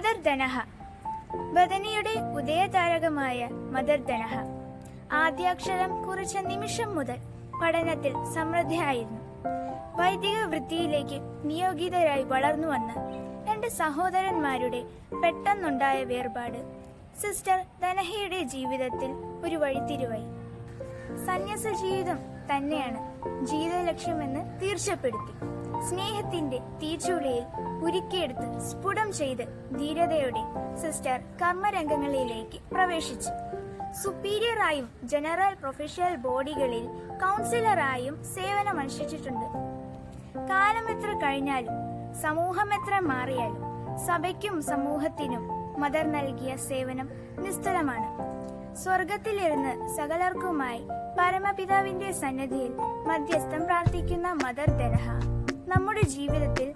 Mother ധനഹ. ബദനിയുടെ ഉദയതാരകമായ mother ധനഹ. ആദ്യാക്ഷരം കുറിച്ച നിമിഷം മുതൽ പഠനത്തിൽ സമൃദ്ധയായിരുന്നു. വൈദിക വൃത്തിയിലേക്ക് നിയോഗിതരായി വളർന്നു വന്ന രണ്ട് സഹോദരന്മാരുടെ പെട്ടെന്നുണ്ടായ വേർപാട് സിസ്റ്റർ ധനഹയുടെ ജീവിതത്തിൽ ഒരു വഴിത്തിരിവായി. സന്യാസ ജീവിതം തന്നെയാണ് ജീവിത ലക്ഷ്യമെന്ന് തീർച്ചപ്പെടുത്തി. സ്നേഹത്തിന്റെ തീച്ചൂളയിൽ ഉരുക്കിയെടുത്ത് സ്ഫുടം ചെയ്ത് ധീരതയോടെ സിസ്റ്റർ കർമ്മരംഗങ്ങളിലേക്ക് പ്രവേശിച്ചു. സുപ്പീരിയറായും ജനറൽ പ്രൊഫഷണൽ ബോഡികളിൽ കൗൺസിലറായും സേവനമനുഷ്ഠിച്ചിട്ടുണ്ട്. കാലം എത്ര കഴിഞ്ഞാലും സമൂഹം എത്ര മാറിയാലും സഭയ്ക്കും സമൂഹത്തിനും മദർ നൽകിയ സേവനം നിസ്തുലമാണ്. സ്വർഗത്തിലിരുന്ന് സകലർക്കുമായി പരമപിതാവിന്റെ സന്നിധിയിൽ മധ്യസ്ഥം പ്രാർത്ഥിക്കുന്ന മദർ ദനഹ നമ്മുടെ ജീവിതത്തിൽ